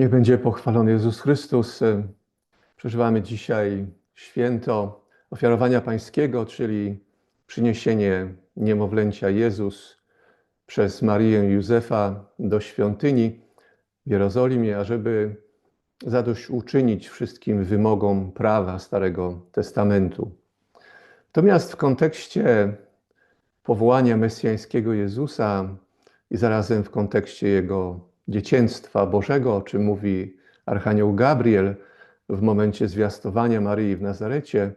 Niech będzie pochwalony Jezus Chrystus. Przeżywamy dzisiaj święto ofiarowania Pańskiego, czyli przyniesienie niemowlęcia Jezus przez Marię Józefa do świątyni w Jerozolimie, ażeby zadośćuczynić wszystkim wymogom prawa Starego Testamentu. Natomiast w kontekście powołania mesjańskiego Jezusa i zarazem w kontekście jego dzieciństwa Bożego, o czym mówi Archanioł Gabriel w momencie zwiastowania Maryi w Nazarecie,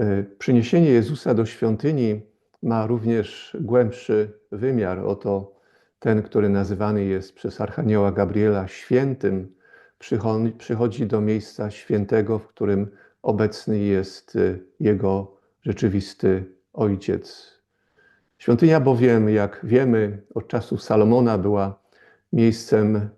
y, przyniesienie Jezusa do świątyni ma również głębszy wymiar. Oto ten, który nazywany jest przez Archanioła Gabriela świętym, przychodzi do miejsca świętego, w którym obecny jest y, jego rzeczywisty ojciec. Świątynia bowiem, jak wiemy, od czasów Salomona była miejscem,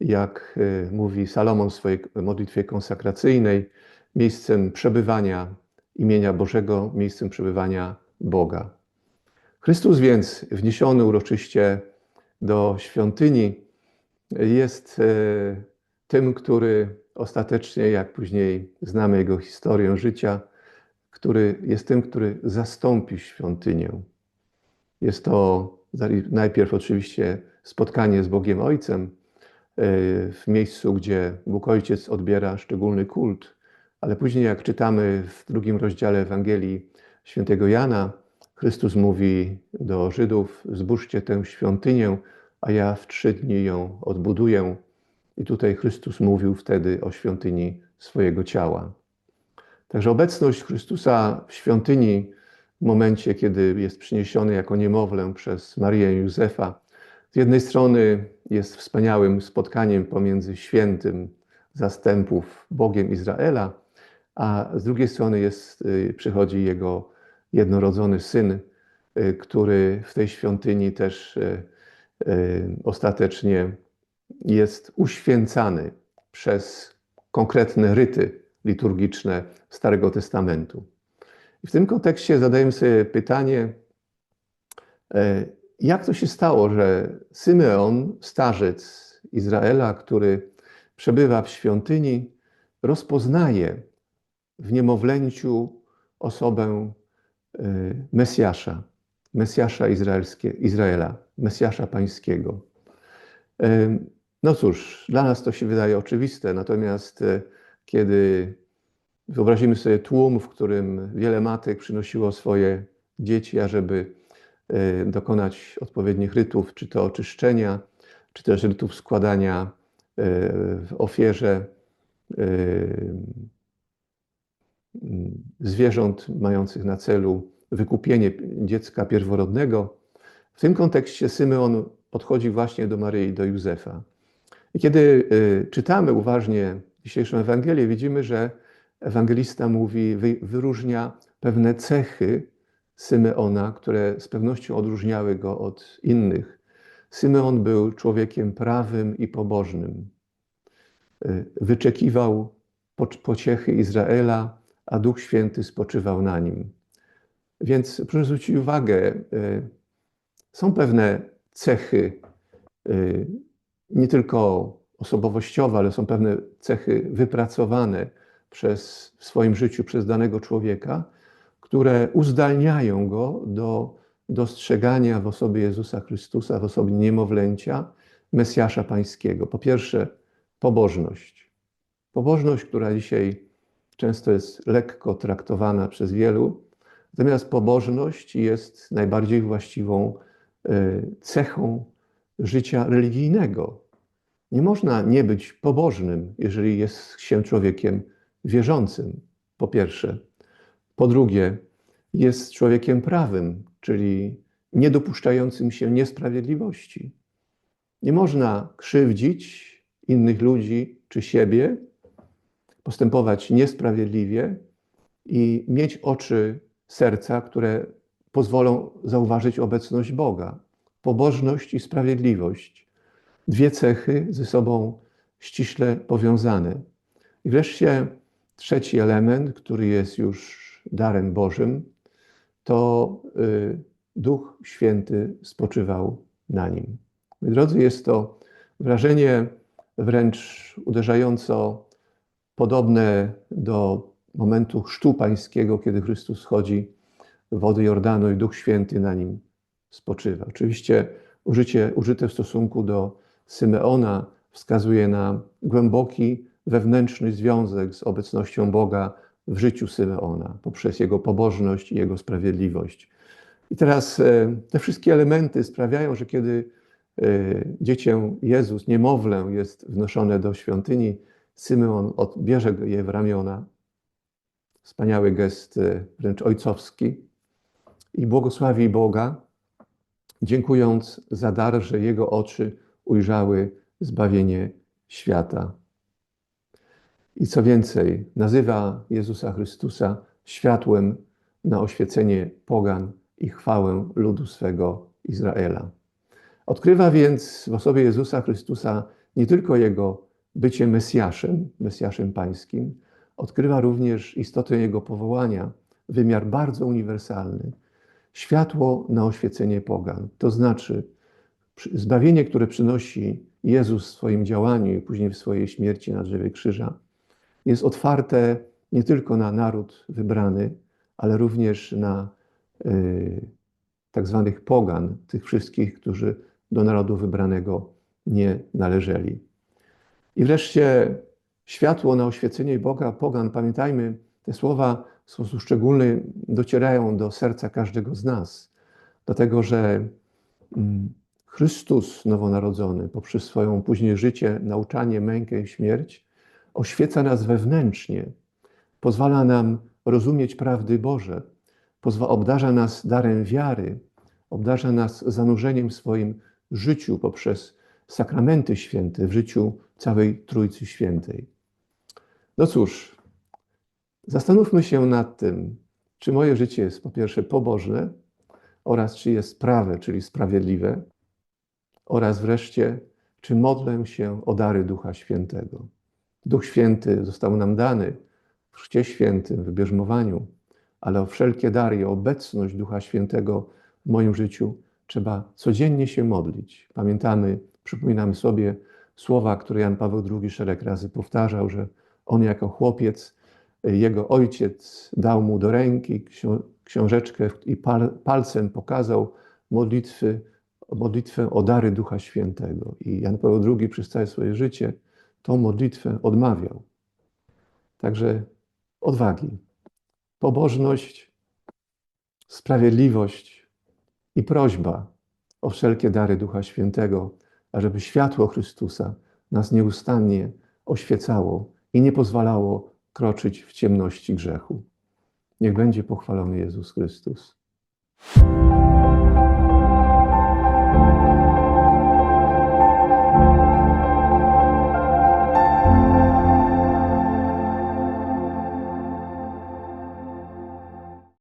jak y, mówi Salomon w swojej modlitwie konsekracyjnej, miejscem przebywania imienia Bożego, miejscem przebywania Boga. Chrystus więc, wniesiony uroczyście do świątyni, jest y, tym, który ostatecznie, jak później znamy jego historię życia, który jest tym, który zastąpi świątynię. Jest to najpierw oczywiście spotkanie z Bogiem Ojcem e, w miejscu, gdzie Bóg Ojciec odbiera szczególny kult, ale później, jak czytamy w drugim rozdziale Ewangelii świętego Jana, Chrystus mówi do Żydów: Zbóżcie tę świątynię, a ja w trzy dni ją odbuduję. I tutaj Chrystus mówił wtedy o świątyni swojego ciała. Także obecność Chrystusa w świątyni momencie, kiedy jest przyniesiony jako niemowlę przez Marię Józefa, z jednej strony jest wspaniałym spotkaniem pomiędzy świętym zastępów Bogiem Izraela, a z drugiej strony jest, y, przychodzi jego jednorodzony syn, y, który w tej świątyni też y, ostatecznie jest uświęcany przez konkretne ryty liturgiczne Starego Testamentu. W tym kontekście zadajemy sobie pytanie, e, jak to się stało, że Symeon, starzec Izraela, który przebywa w świątyni, rozpoznaje w niemowlęciu osobę e, Mesjasza, Mesjasza izraelskie, Izraela, Mesjasza pańskiego. E, no cóż, dla nas to się wydaje oczywiste, natomiast kiedy Wyobrazimy sobie tłum, w którym wiele matek przynosiło swoje dzieci, ażeby e, dokonać odpowiednich rytów, czy to oczyszczenia, czy też rytów składania e, w ofierze e, zwierząt mających na celu wykupienie dziecka pierworodnego. W tym kontekście Symeon podchodzi właśnie do Maryi i do Józefa. I kiedy czytamy uważnie dzisiejszą Ewangelię, widzimy, że ewangelista mówi, wyróżnia pewne cechy Symeona, które z pewnością odróżniały go od innych. Symeon był człowiekiem prawym i pobożnym. Y, wyczekiwał pociechy Izraela, a Duch Święty spoczywał na nim. Więc proszę zwrócić uwagę, y, są pewne cechy, y, nie tylko osobowościowe, ale są pewne cechy wypracowane przez, w swoim życiu przez danego człowieka, które uzdalniają go do dostrzegania w osobie Jezusa Chrystusa, w osobie niemowlęcia, Mesjasza Pańskiego. Po pierwsze, pobożność. Pobożność, która dzisiaj często jest lekko traktowana przez wielu, natomiast pobożność jest najbardziej właściwą e, cechą życia religijnego. Nie można nie być pobożnym, jeżeli jest się człowiekiem wierzącym, po pierwsze. Po drugie, jest człowiekiem prawym, czyli niedopuszczającym się niesprawiedliwości. Nie można krzywdzić innych ludzi czy siebie, postępować niesprawiedliwie i mieć oczy serca, które pozwolą zauważyć obecność Boga. Pobożność i sprawiedliwość. Dwie cechy ze sobą ściśle powiązane. I wreszcie Trzeci element, który jest już darem Bożym, to y, Duch Święty spoczywał na nim. Drodzy, jest to wrażenie wręcz uderzająco podobne do momentu chrztu pańskiego, kiedy Chrystus schodzi w wody Jordanu i Duch Święty na nim spoczywa. Oczywiście użycie, użyte w stosunku do Symeona wskazuje na głęboki wewnętrzny związek z obecnością Boga w życiu Symeona poprzez jego pobożność i jego sprawiedliwość. I teraz e, te wszystkie elementy sprawiają, że kiedy e, dziecię Jezus, niemowlę jest wnoszone do świątyni, Symeon odbierze je w ramiona. Wspaniały gest, e, wręcz ojcowski. I błogosławi Boga, dziękując za dar, że jego oczy ujrzały zbawienie świata. I co więcej, nazywa Jezusa Chrystusa światłem na oświecenie pogan i chwałę ludu swego Izraela. Odkrywa więc w osobie Jezusa Chrystusa nie tylko jego bycie Mesjaszem, Mesjaszem Pańskim, odkrywa również istotę jego powołania, wymiar bardzo uniwersalny. Światło na oświecenie pogan, to znaczy zbawienie, które przynosi Jezus w swoim działaniu i później w swojej śmierci na drzewie krzyża, jest otwarte nie tylko na naród wybrany, ale również na y, tak zwanych pogan, tych wszystkich, którzy do narodu wybranego nie należeli. I wreszcie światło na oświecenie Boga, pogan, pamiętajmy, te słowa w sposób szczególny docierają do serca każdego z nas, dlatego że mm, Chrystus nowonarodzony poprzez swoją później życie, nauczanie, mękę i śmierć oświeca nas wewnętrznie, pozwala nam rozumieć prawdy Boże, obdarza nas darem wiary, obdarza nas zanurzeniem w swoim życiu poprzez sakramenty święte, w życiu całej Trójcy Świętej. No cóż, zastanówmy się nad tym, czy moje życie jest po pierwsze pobożne oraz czy jest prawe, czyli sprawiedliwe, oraz wreszcie, czy modlę się o dary Ducha Świętego. Duch Święty został nam dany w Chrzcie Świętym, w bierzmowaniu, ale o wszelkie dary i obecność Ducha Świętego w moim życiu trzeba codziennie się modlić. Pamiętamy, przypominamy sobie słowa, które Jan Paweł II szereg razy powtarzał, że on jako chłopiec, jego ojciec dał mu do ręki książeczkę i palcem pokazał modlitwy, modlitwę o dary Ducha Świętego. I Jan Paweł II przez całe swoje życie tą modlitwę odmawiał. Także odwagi, pobożność, sprawiedliwość i prośba o wszelkie dary Ducha Świętego, ażeby światło Chrystusa nas nieustannie oświecało i nie pozwalało kroczyć w ciemności grzechu. Niech będzie pochwalony Jezus Chrystus.